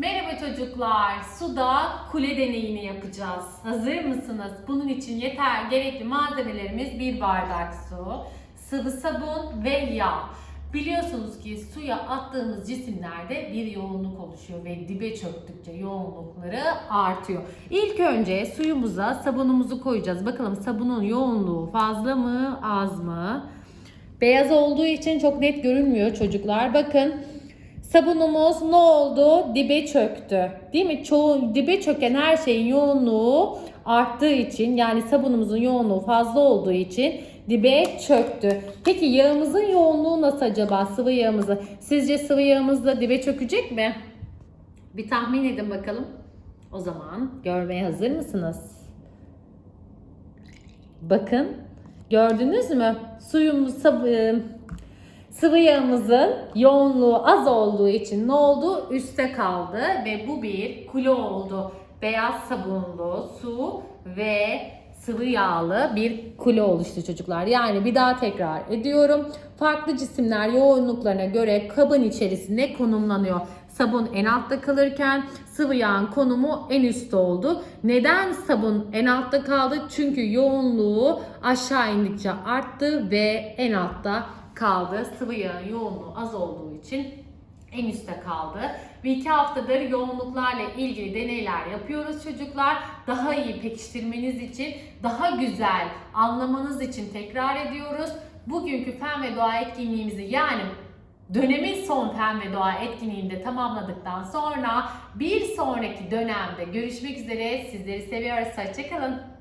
Merhaba çocuklar. Suda kule deneyini yapacağız. Hazır mısınız? Bunun için yeter gerekli malzemelerimiz bir bardak su, sıvı sabun ve yağ. Biliyorsunuz ki suya attığımız cisimlerde bir yoğunluk oluşuyor ve dibe çöktükçe yoğunlukları artıyor. İlk önce suyumuza sabunumuzu koyacağız. Bakalım sabunun yoğunluğu fazla mı, az mı? Beyaz olduğu için çok net görünmüyor çocuklar. Bakın sabunumuz ne oldu? Dibe çöktü. Değil mi? Çoğu dibe çöken her şeyin yoğunluğu arttığı için yani sabunumuzun yoğunluğu fazla olduğu için dibe çöktü. Peki yağımızın yoğunluğu nasıl acaba? Sıvı yağımızı. Sizce sıvı yağımız da dibe çökecek mi? Bir tahmin edin bakalım. O zaman görmeye hazır mısınız? Bakın gördünüz mü? Suyumuz sıvı, yağımızın yoğunluğu az olduğu için ne oldu? Üste kaldı ve bu bir kule oldu. Beyaz sabunlu su ve sıvı yağlı bir kule oluştu çocuklar. Yani bir daha tekrar ediyorum. Farklı cisimler yoğunluklarına göre kabın içerisinde konumlanıyor. Sabun en altta kalırken sıvı yağın konumu en üstte oldu. Neden sabun en altta kaldı? Çünkü yoğunluğu aşağı indikçe arttı ve en altta kaldı. Sıvı yağın yoğunluğu az olduğu için en üstte kaldı. Ve iki haftadır yoğunluklarla ilgili deneyler yapıyoruz çocuklar. Daha iyi pekiştirmeniz için, daha güzel anlamanız için tekrar ediyoruz. Bugünkü fen ve doğa etkinliğimizi yani dönemin son fen ve doğa etkinliğini de tamamladıktan sonra bir sonraki dönemde görüşmek üzere. Sizleri seviyoruz. Hoşçakalın.